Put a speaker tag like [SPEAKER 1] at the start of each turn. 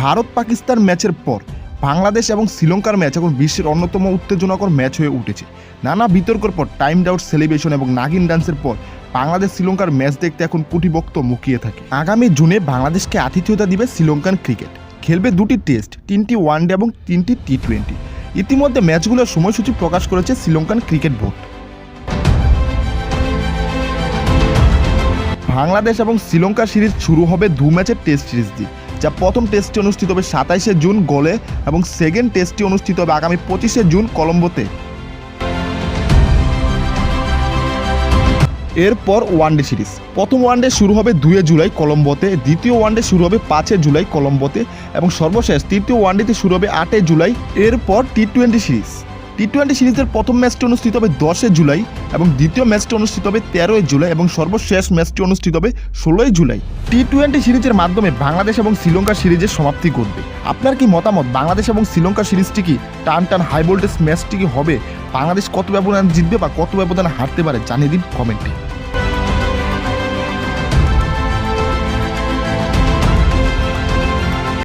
[SPEAKER 1] ভারত পাকিস্তান ম্যাচের পর বাংলাদেশ এবং শ্রীলঙ্কার ম্যাচ এখন বিশ্বের অন্যতম উত্তেজনাকর ম্যাচ হয়ে উঠেছে। নানা বিতর্কের পর টাইম ডাউট সেলিব্রেশন এবং নাগিন ডান্সের পর বাংলাদেশ শ্রীলঙ্কার ম্যাচ দেখতে এখন কোটি ভক্ত মুখিয়ে থাকে। আগামী জুনে বাংলাদেশকে আতিথেয়তা দিবে শ্রীলঙ্কান ক্রিকেট। খেলবে দুটি টেস্ট, তিনটি ওয়ানডে এবং তিনটি টি টোয়েন্টি ইতিমধ্যে ম্যাচগুলোর সময়সূচি প্রকাশ করেছে শ্রীলঙ্কান ক্রিকেট বোর্ড। বাংলাদেশ এবং শ্রীলঙ্কা সিরিজ শুরু হবে দু ম্যাচের টেস্ট সিরিজ দিয়ে। যা প্রথম টেস্টটি অনুষ্ঠিত হবে সাতাইশে জুন গোলে এবং সেকেন্ড টেস্টটি অনুষ্ঠিত হবে আগামী পঁচিশে জুন কলম্বোতে। এরপর ওয়ানডে সিরিজ। প্রথম ওয়ানডে শুরু হবে দুয়ে জুলাই কলম্বোতে, দ্বিতীয় ওয়ানডে শুরু হবে পাঁচে জুলাই কলম্বোতে এবং সর্বশেষ তৃতীয় ওয়ানডেতে শুরু হবে আটে জুলাই। এরপর T twenty series. T twenty সিরিজের প্রথম ম্যাচটি অনুষ্ঠিত হবে দশে জুলাই এবং দ্বিতীয় ম্যাচটি অনুষ্ঠিত হবে তেরোই জুলাই এবং সর্বশেষ ম্যাচটি অনুষ্ঠিত হবে ষোলোই জুলাই। টি টোয়েন্টি সিরিজের মাধ্যমে বাংলাদেশ এবং শ্রীলঙ্কা সিরিজের সমাপ্তি ঘটবে। আপনার কি মতামত? বাংলাদেশ এবং শ্রীলঙ্কা সিরিজটি কি টান টান হাই ভোল্টেজ ম্যাচটি কি হবে? বাংলাদেশ কত ব্যবধান জিতবে বা কত ব্যবধান হারতে পারে? জানিয়ে দিন কমেন্টে।